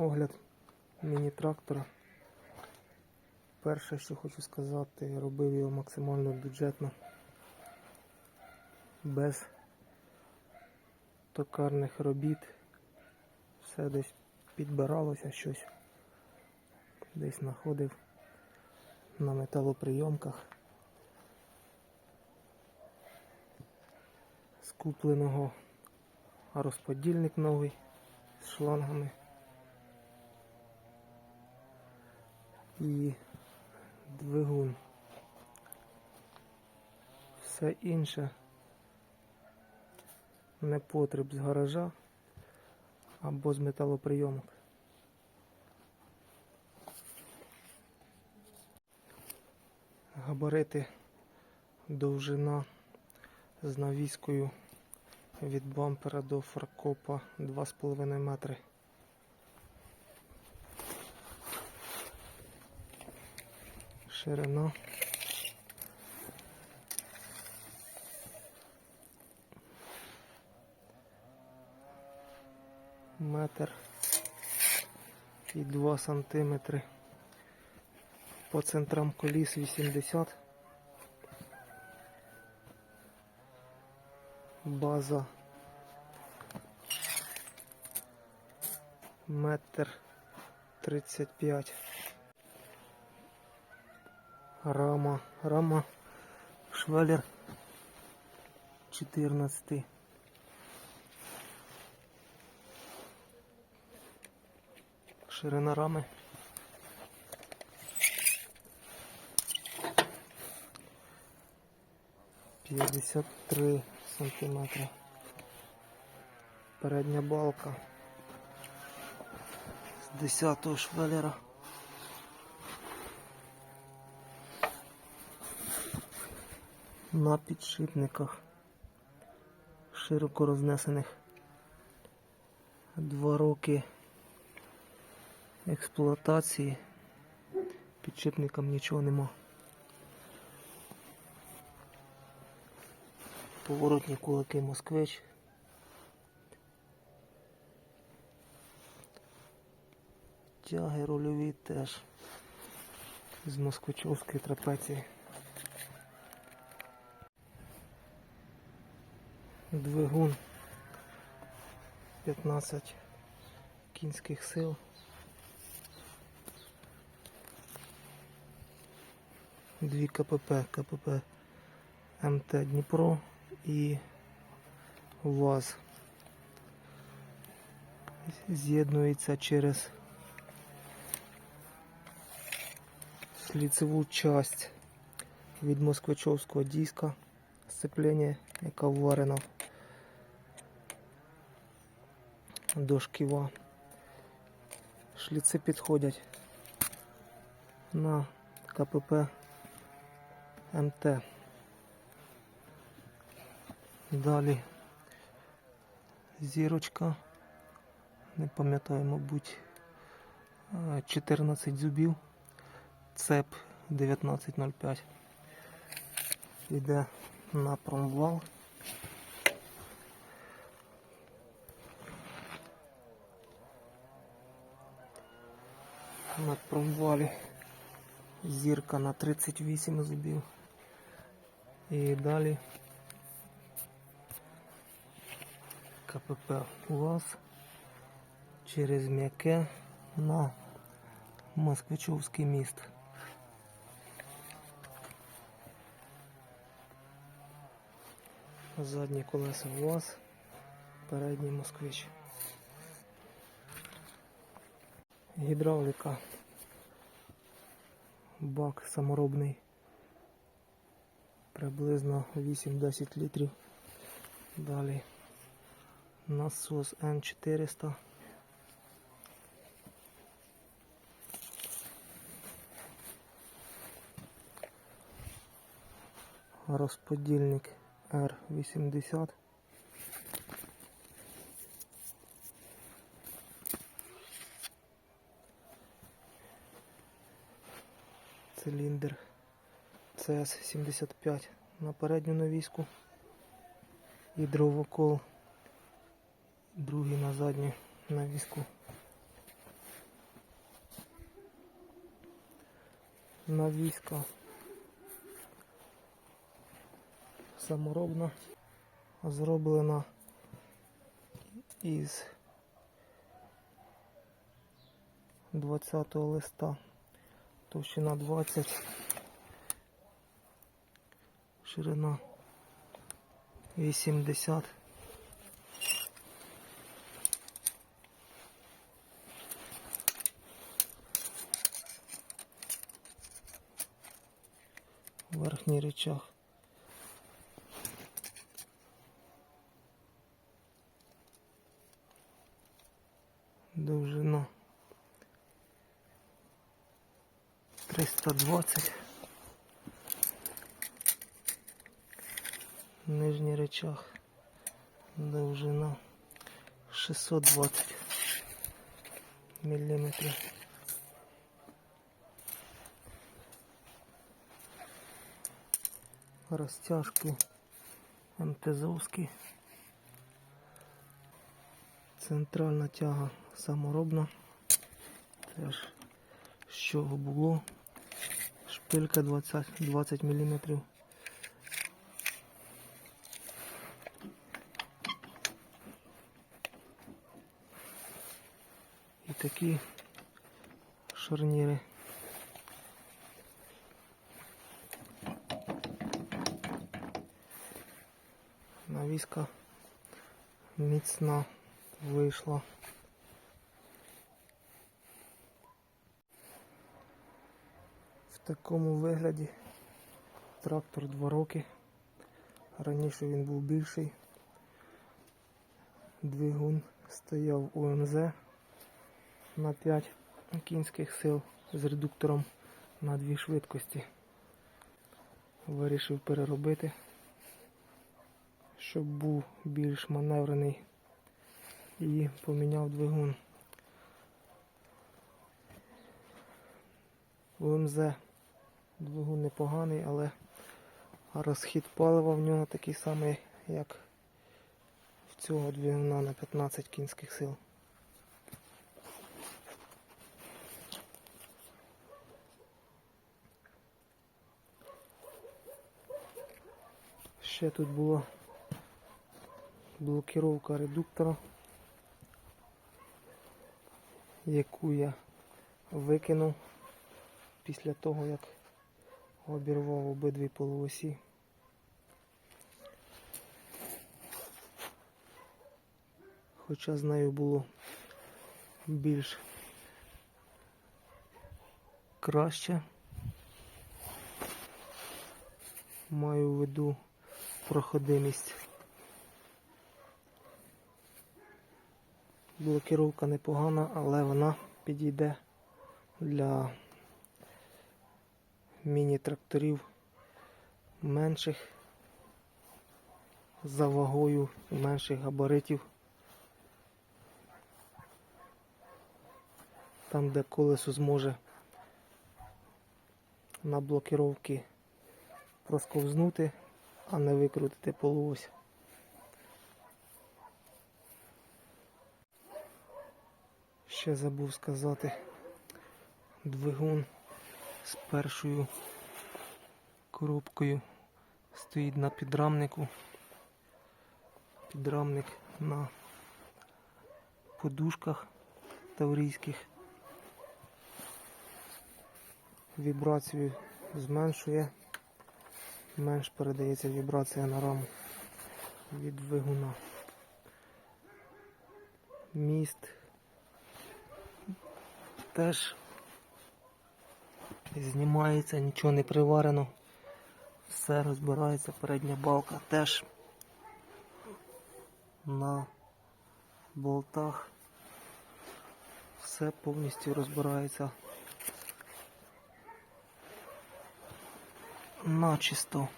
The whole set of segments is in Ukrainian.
Огляд міні-трактора. Перше, що хочу сказати, робив його максимально бюджетно, без токарних робіт. Все десь підбиралося щось, десь знаходив на металоприйомках. З купленого розподільник новий з шлангами. І двигун. Все інше непотреб з гаража або з металоприйомок. Габарити довжина з навіскою від бампера до фаркопа 2,5 метри. Ширина. Метр і 2 сантиметри. По центрам коліс 80. База метр 35. Рама, рама, швеллер 14. Ширина рами. П'ятдесят три сантиметри. Передня балка з 10 швеллера. На підшипниках широко рознесених два роки експлуатації підшипникам нічого нема. Поворотні кулаки москвич. Тяги рульові теж з москвичовської трапеції. Двигун 15 кінських сил. Дві КПП, КПП МТ Дніпро і ВАЗ. З'єднується через лицеву часть від москвичовського диска сцеплення, яка вварена до шківа. Шліци підходять на КПП МТ. Далі зірочка, не пам'ятаю, мабуть, е, 14 зубів, цеп 1905. Іде на промвал. На промвалі зірка на 38 зубів. І далі КПП УАЗ через м'яке на Москвичовський міст. Задні колеса УАЗ, передній москвич. Гідравліка. Бак саморобний. Приблизно 8-10 літрів. Далі насос Н400. Розподільник R80. циліндр CS75 на передню навіску і дровокол, другий на задню навіску. Навіска саморобна, зроблена із 20 листа товщина 20, ширина 80. Верхній речах. Довжина 320. Нижній речах. Довжина 620 міліметрів. Розтяжки МТЗовські. Центральна тяга саморобна. Теж з чого було. Шпилька 20, 20 мм. І такі шарніри. Навіска міцна вийшла. Такому вигляді трактор 2 роки. Раніше він був більший. Двигун стояв УМЗ на 5 кінських сил з редуктором на 2 швидкості. Вирішив переробити, щоб був більш маневрений і поміняв двигун. УМЗ двигун непоганий, але розхід палива в нього такий самий, як в цього двигуна на 15 кінських сил. Ще тут була блокировка редуктора, яку я викинув після того, як обірвав обидві полуосі. Хоча з нею було більш краще. Маю в виду проходимість. Блокировка непогана, але вона підійде для міні-тракторів менших за вагою менших габаритів. Там, де колесо зможе на блокировки просковзнути, а не викрутити полуось. Ще забув сказати, двигун з першою коробкою стоїть на підрамнику. Підрамник на подушках таврійських. Вібрацію зменшує, менш передається вібрація на раму від двигуна. Міст теж знімається, нічого не приварено. Все розбирається, передня балка теж на болтах. Все повністю розбирається начисто.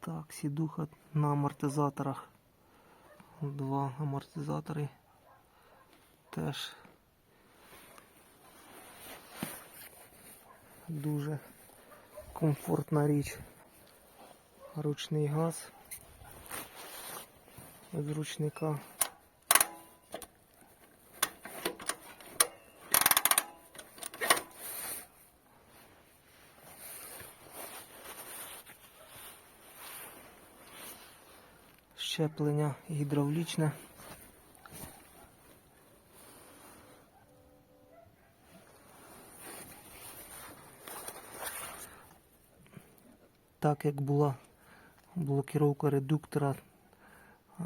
Так, сідуха на амортизаторах. Два амортизатори теж дуже комфортна річ. Ручний газ з ручника. Щеплення гідравлічне. Так як була блокіровка редуктора, е,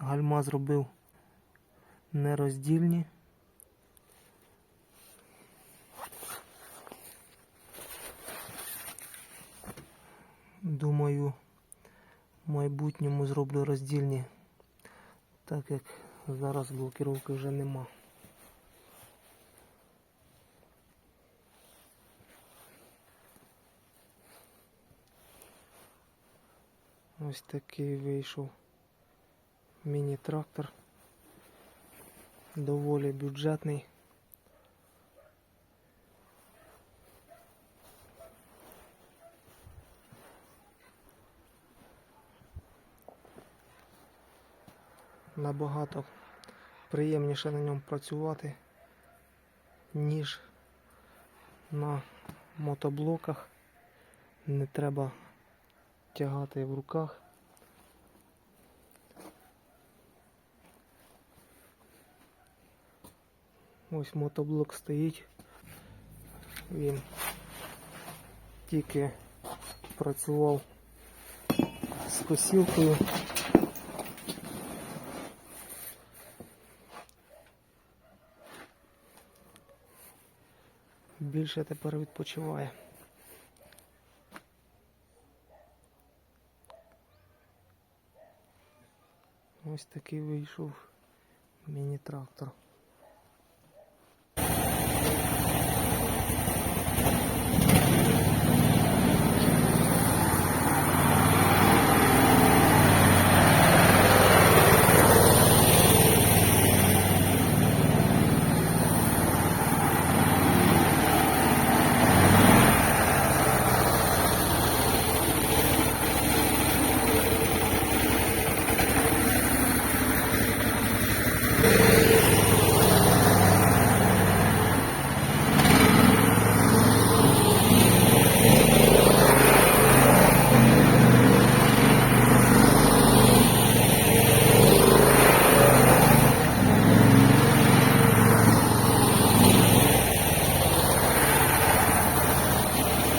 гальма зробив нероздільні. Думаю, в майбутньому зроблю роздільні, так як зараз блокіровки вже нема. Ось такий вийшов міні-трактор. Доволі бюджетний. Набагато приємніше на ньому працювати, ніж на мотоблоках. Не треба тягати в руках. Ось мотоблок стоїть. Він тільки працював з косілкою. Більше тепер відпочиває. Ось такий вийшов міні-трактор.